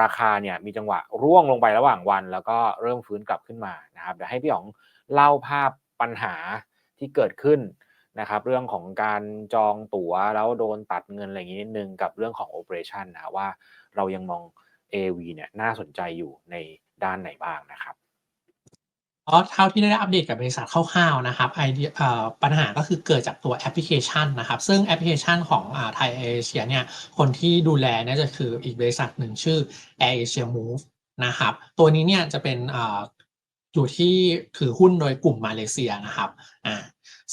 ราคาเนี่ยมีจังหวะร่วงลงไประหว่างวัน แล้วก็เริ่มฟื้นกลับขึ้นมานะครับเดี๋ยวให้พี่อ๋องเล่าภาพปัญหาที่เกิดขึ้นนะครับเรื่องของการจองตั๋วแล้วโดนตัดเงินอะไรอย่างนี้นิดนึงกับเรื่องของโอเปอเรชันนะว่าเรายังมอง AV เนี่ยน่าสนใจอยู่ในด้านไหนบ้างนะครับ เพราะเท่าที่ได้อัปเดตกับบริษัทคร่าวๆนะครับไอเดียปัญหาก็คือเกิดจากตัวแอปพลิเคชันนะครับ ซึ่งแอปพลิเคชันของไทยเอเชียเนี่ยคนที่ดูแลเนี่ยจะคืออีกบริษัทหนึ่งชื่อ Air Asia Move นะครับ ตัวนี้เนี่ยจะเป็นออยู่ที่ถือหุ้นโดยกลุ่มมาเลเซียนะครับอ่า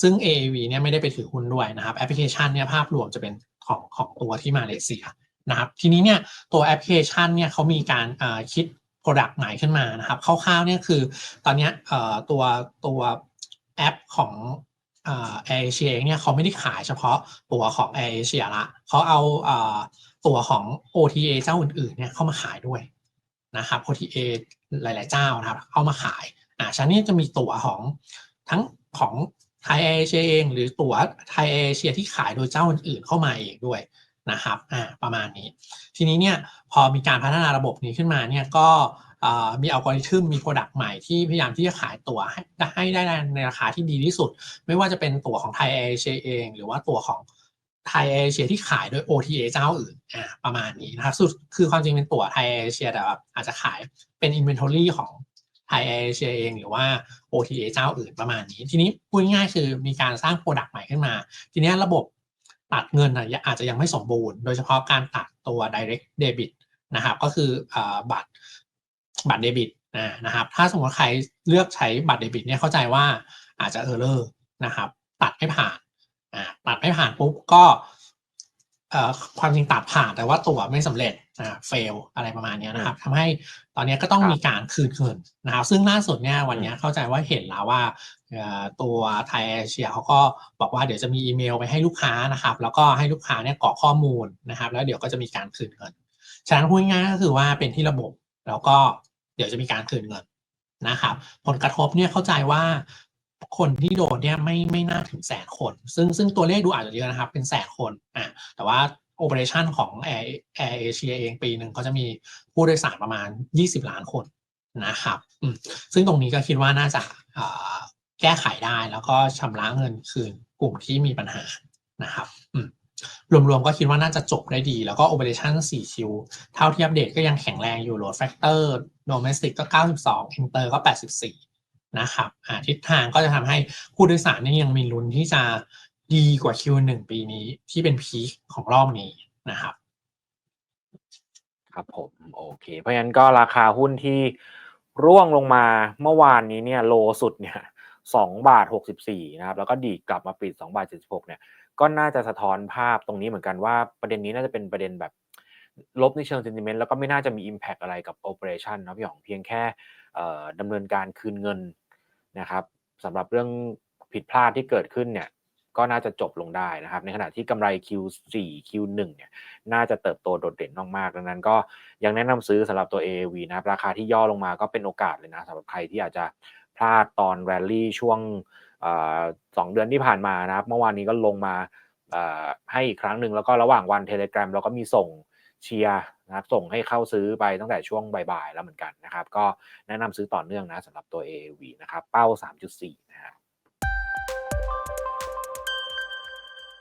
ซึ่ง AAV เนี่ยไม่ได้ไปถือหุ้นด้วยนะครับแอปพลิเคชันเนี่ยภาพรวมจะเป็นของของตัวที่มาเลเซียนะครับทีนี้เนี่ยตัวแอปพลิเคชันเนี่ยเขามีการคิด Product ใหม่ขึ้นมานะครับคร่าวๆเนี่ยคือตอนนี้ตัวตัวแอปของเอ่อ Air Asia เองเนี่ยเขาไม่ได้ขายเฉพาะตัวของ Air Asia ละเขาเอาตัวของ OTA เจ้าอื่นๆเนี่ยเข้ามาขายด้วยนะครับ OTA หลายๆเจ้านะครับเอามาขายอ่าฉะนั้จะมีตั๋วของทั้งของไทยแอร์เอเชียเอง หรือตั๋วไทยแอร์เอเชียที่ขายโดยเจ้าอื่นๆเข้ามาเองด้วย นะครับอ่าประมาณนี้ ทีนี้เนี่ยพอมีการพัฒนาระบบนี้ขึ้นมาเนี่ยก็มีอัลกอริทึมมีโปรดักต์ใหม่ที่พยายามที่จะขายตั๋วให้ให้ได้ในราคาที่ดีที่สุด ไม่ว่าจะเป็นตั๋วของไทยแอร์เอเชียเอง หรือว่าตั๋วของไทยแอร์เอเชียที่ขายโดย OTA เจ้าอื่นอ่าประมาณนี้นะครับสุดคือความจริงเป็นตั๋วไทยแอร์เอเชียแต่แบบอาจจะขายเป็น inventory ของไทยแอร์เอเชียเอง หรือว่า OTA เจ้าอื่นประมาณนี้ ทีนี้พูดง่ายๆคือมีการสร้างโปรดักต์ใหม่ขึ้นมา ทีนี้ระบบ ตัดเงินอะอาจจะยังไม่สมบูรณ์ โดยเฉพาะการตัดตัว direct debit นะครับก็คือบัตรบัตรเดบิตนะครับถ้าสมมติใครเลือกใช้บัตรเดบิตเนี่ยเข้าใจว่าอาจจะเออร์เลอร์นะครับตัดไม่ผ่านตัดไม่ผ่านปุ๊บก็ ความจริงตัดผ่านแต่ว่าตัวไม่สำเร็จอ่าเฟลอะไรประมาณเนี้ยนะครับทำให้ตอนนี้ก็ต้องครับมีการคืนเงินนะครับซึ่งล่าสุดเนี่ยวันเนี้ยเข้าใจว่าเห็นแล้วว่าเอ่อตัวไทยเอเชียเขาก็บอกว่าเดี๋ยวจะมีอีเมลไปให้ลูกค้านะครับ แล้วก็ให้ลูกค้าเนี่ยกรอกข้อมูลนะครับ แล้วเดี๋ยวก็จะมีการคืนเงินฉะนั้นพูดง่ายๆก็คือว่าเป็นที่ระบบแล้วก็เดี๋ยวจะมีการคืนเงินนะครับ ผลกระทบเนี่ยเข้าใจว่า คนที่โดนเนี่ยไม่ไม่น่าถึงแสนคน ซึ่งซึ่งตัวเลขดูอาจจะเยอะนะครับ เป็นแสนคนอะแต่ว่าโอเปอเรชันของ Air Air Asia เองปีหนึ่งเขาจะมีผู้โดยสารประมาณ 20 ล้านคนนะครับซึ่งตรงนี้ก็คิดว่าน่าจะแก้ไขได้แล้วก็ชำระเงินคืนกลุ่มที่มีปัญหานะครับรวมๆก็คิดว่าน่าจะจบได้ดี แล้วก็ Operation 4คิวเท่าที่อัปเดตก็ยังแข็งแรงอยู่ Load Factor Domestic ก็ 92 Inter ก็ 84 นะครับทิศทางก็จะทำให้ผู้โดยสารนี่ยังมีลุ้นที่จะดีกว่า Q1 ปีนี้ที่เป็นพีคของรอบนี้นะครับครับผมโอเค เพราะฉะนั้นก็ราคาหุ้นที่ร่วงลงมาเมื่อวานนี้เนี่ยโลสุดเนี่ยสองบาทหกสิบสี่นะครับแล้วก็ดีกลับมาปิดสองบาทเจ็ดสิบหกเนี่ยก็น่าจะสะท้อนภาพตรงนี้เหมือนกันว่าประเด็นนี้น่าจะเป็นประเด็นแบบลบในเชิง sentiment แล้วก็ไม่น่าจะมี impact อะไรกับ operation นะพี่หยองเพียงแค่ดำเนินการคืนเงิน นะครับสำหรับเรื่องผิดพลาดที่เกิดขึ้นเนี่ยก็น่าจะจบลงได้นะครับ ในขณะที่กำไร Q4 Q1 เนี่ยน่าจะเติบโตโดดเด่นมากๆดังนั้นก็ยังแนะนำซื้อสำหรับตัว AAV นะครับราคาที่ย่อลงมาก็เป็นโอกาสเลยนะสำหรับใครที่อาจจะพลาดตอนแรลลี่ช่วงสองเดือนที่ผ่านมานะครับ เมื่อวานนี้ก็ลงมาให้อีกครั้งหนึ่งแล้วก็ระหว่างวันเทเล gram เราก็มีส่ง เชียร์นะครับส่งให้เข้าซื้อไปตั้งแต่ช่วงบ่ายๆแล้วเหมือนกันนะครับ ก็แนะนำซื้อต่อเนื่องนะสำหรับตัว AAV นะครับ เป้า 3.4 นะครับ